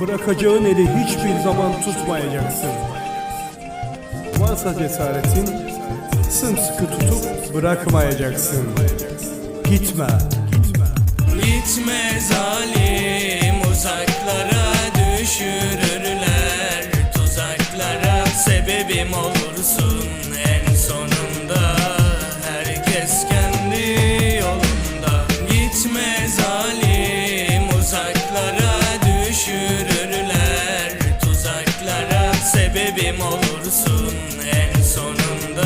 Bırakacağın eli hiçbir zaman tutmayacaksın. Varsa cesaretin, sımsıkı tutup bırakmayacaksın. Gitme, gitme. Zalim uzaklara düşürürler tuzaklara Sebebim olursun Sebebim olursun en sonunda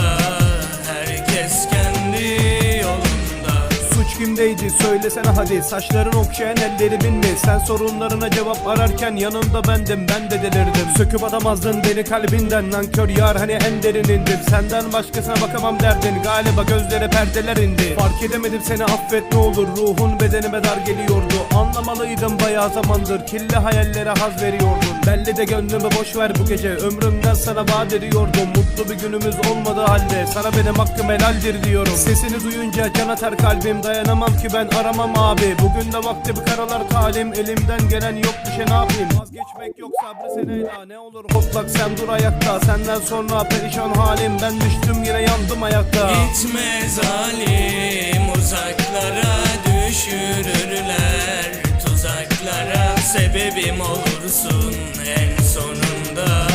Suç kimdeydi söylesene hadi. Saçların okşayan elleri bindi Sen sorunlarına cevap ararken yanında bendim. Ben de delirdim. Söküp atamazdın beni kalbinden. Nankör yar hani en derinindim Senden başkasına bakamam derdin. Galiba gözlere perdeler indi Fark edemedim seni affet ne olur. Ruhun bedenime dar geliyordu. Anlamalıydım bayağı zamandır. Kirli hayallere haz veriyordun Belli de gönlümü boş ver bu gece. Ömrümden sana vaat ediyordum. Mutlu bir günümüz olmadığı halde Sana benim hakkım helaldir diyorum. Sesini duyunca can atar kalbim Dayanamam ki ben aramam abi. Bugün de vakti bir karalar talim. Elimden gelen yok bir şey ne yapayım? Vazgeçmek yok sabrı sen eyla Ne olur hotlak sen dur ayakta. Senden sonra perişan halim. Ben düştüm yine yandım ayakta. Gitme zalim uzaklara düşürürler. Tuzaklara Sebebim olursun en sonunda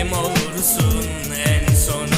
benim olursun en son